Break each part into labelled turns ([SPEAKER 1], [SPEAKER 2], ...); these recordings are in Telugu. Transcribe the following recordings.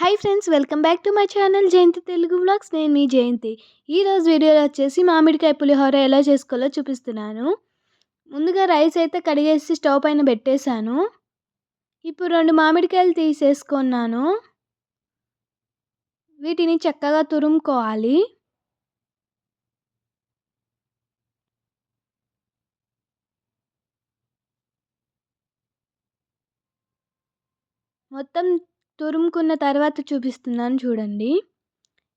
[SPEAKER 1] Hi friends welcome back to my channel Jayanthi Telugu blogs నేను మీ జయంతి. ఈరోజు వీడియోలో వచ్చేసి మామిడికాయ పులిహోర ఎలా చేసుకోవాలో చూపిస్తున్నాను. ముందుగా రైస్ అయితే కడిగేసి స్టవ్ పైన పెట్టేశాను. ఇప్పుడు రెండు మామిడికాయలు తీసేసుకున్నాను. వీటిని చక్కగా తురుముకోవాలి. మొత్తం తురుముకున్న తర్వాత చూపిస్తున్నాను చూడండి.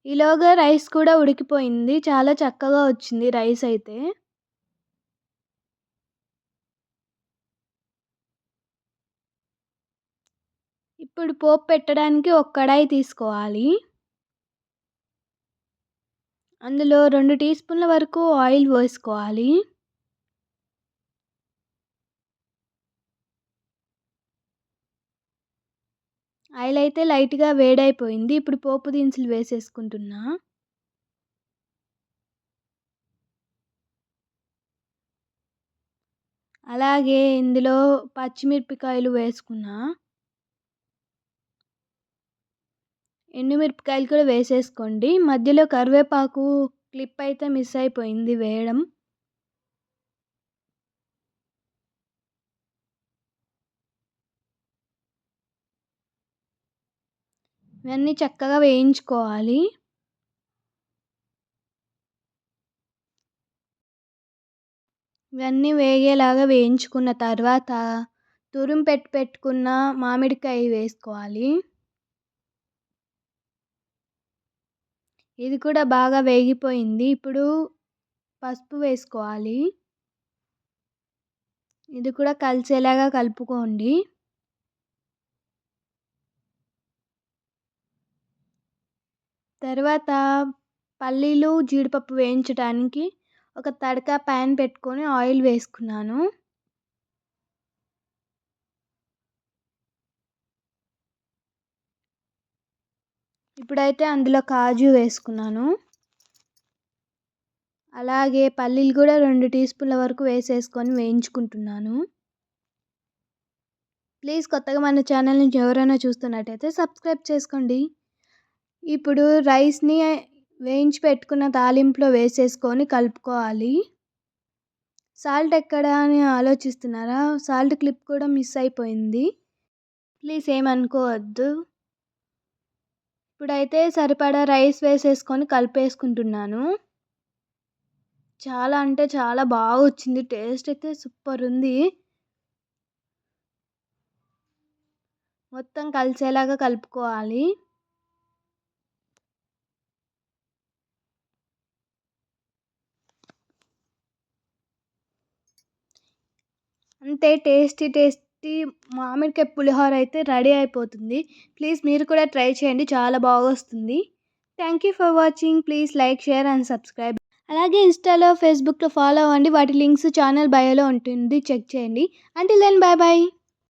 [SPEAKER 1] ఈలోగా రైస్ కూడా ఉడికిపోయింది. చాలా చక్కగా వచ్చింది రైస్ అయితే. ఇప్పుడు పోపు పెట్టడానికి ఒక కడాయి తీసుకోవాలి. అందులో రెండు టీ స్పూన్ల వరకు ఆయిల్ వేసుకోవాలి ఆయిల్ అయితే లైట్గా వేడైపోయింది. ఇప్పుడు పోపు దినుసులు వేసేసుకుంటున్నా. అలాగే ఇందులో పచ్చిమిరపకాయలు వేసుకున్నా. ఎండుమిరపకాయలు కూడా వేసేసుకోండి. మధ్యలో కరివేపాకు క్లిప్ అయితే మిస్ అయిపోయింది వేయడం. ఇవన్నీ చక్కగా వేయించుకోవాలి. ఇవన్నీ వేగేలాగా వేయించుకున్న తర్వాత తురుం పెట్టి పెట్టుకున్న మామిడికాయ వేసుకోవాలి. ఇది కూడా బాగా వేగిపోయింది. ఇప్పుడు పసుపు వేసుకోవాలి. ఇది కూడా కలిసేలాగా కలుపుకోండి. తర్వాత పల్లీలు జీడిపప్పు వేయించడానికి ఒక తడక ప్యాన్ పెట్టుకొని ఆయిల్ వేసుకున్నాను. ఇప్పుడైతే అందులో కాజు వేసుకున్నాను. అలాగే పల్లీలు కూడా రెండు టీ స్పూన్ల వరకు వేసేసుకొని వేయించుకుంటున్నాను. ప్లీజ్ కొత్తగా మన ఛానల్ నుంచి ఎవరైనా చూస్తున్నట్టయితే సబ్స్క్రైబ్ చేసుకోండి. ఇప్పుడు రైస్ని వేయించి పెట్టుకున్న తాలింపులో వేసేసుకొని కలుపుకోవాలి. సాల్ట్ ఎక్కడ అని ఆలోచిస్తున్నారా? సాల్ట్ క్లిప్ కూడా మిస్ అయిపోయింది. ప్లీజ్ ఏమనుకోవద్దు ఇప్పుడైతే సరిపడా రైస్ వేసేసుకొని కలిపేసుకుంటున్నాను. చాలా అంటే చాలా బాగా వచ్చింది. టేస్ట్ అయితే సూపర్ ఉంది. మొత్తం కలిసేలాగా కలుపుకోవాలి. అంతే టేస్టీ టేస్టీ మామిడికాయ పులిహోర అయితే రెడీ అయిపోతుంది. ప్లీజ్ మీరు కూడా ట్రై చేయండి చాలా బాగా వస్తుంది thank you for watching. Please like share and subscribe. అలాగే ఇన్స్టాలో ఫేస్బుక్లో ఫాలో అవ్వండి. వాటి లింక్స్ ఛానల్ బయోలో ఉంటుంది. చెక్ చేయండి. అంటే దెన్ బాయ్ బాయ్.